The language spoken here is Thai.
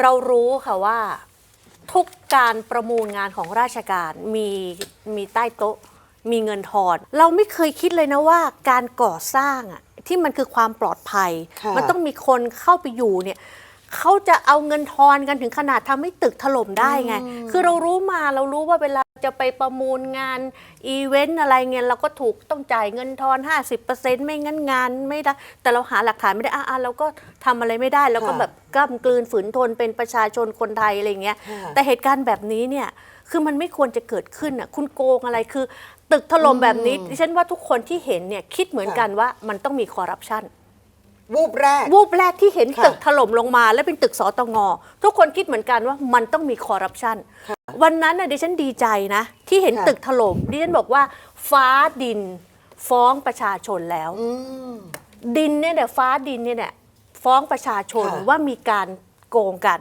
เรารู้ค่ะว่าทุกการประมูลงานของราชการมีมีใต้โต๊ะ มีเงินทอน เราไม่เคยคิดเลยนะว่าการก่อสร้างอะที่มันคือความปลอดภัยค่ะมันต้องมีคนเข้าไปอยู่เนี่ย เขาจะเอาเงินทอนกันถึงขนาดทำให้ตึกถล่มได้ไง คือเรารู้มาเรารู้ว่าเวลาจะไปประมูลงานอีเวนต์อะไรเงี้ยเราก็ถูกต้องจ่ายเงินทอน 50%ไม่งั้นงานไม่ได้ แต่เราหาหลักฐานไม่ได้อะๆเราก็ทำอะไรไม่ได้เราก็ค่ะแบบกล้ำกลืนฝืนทนเป็นประชาชนคนไทยอะไรเงี้ยค่ะแต่เหตุการณ์แบบนี้เนี่ยคือมันไม่ควรจะเกิดขึ้นอะคุณโกงอะไรคือ ตึกถล่มแบบนี้ดิฉันว่าทุกคนที่เห็นเนี่ยคิดเหมือนกันว่ามันต้องมีคอร์รัปชัน วูบแรก วูบแรกที่เห็นค่ะตึกถล่มลงมาและเป็นตึกสตงทุกคนคิดเหมือนกันว่ามันต้องมีคอร์รัปชันวันนั้นน่ะดิฉันดีใจนะ ที่เห็นค่ะตึกถล่มดิฉันบอกว่า ฟ้าดินฟ้องประชาชนแล้วอืมดินเนี่ยเนี่ยฟ้าดินเนี่ยเนี่ยฟ้องประชาชนค่ะว่ามีการโกงกัน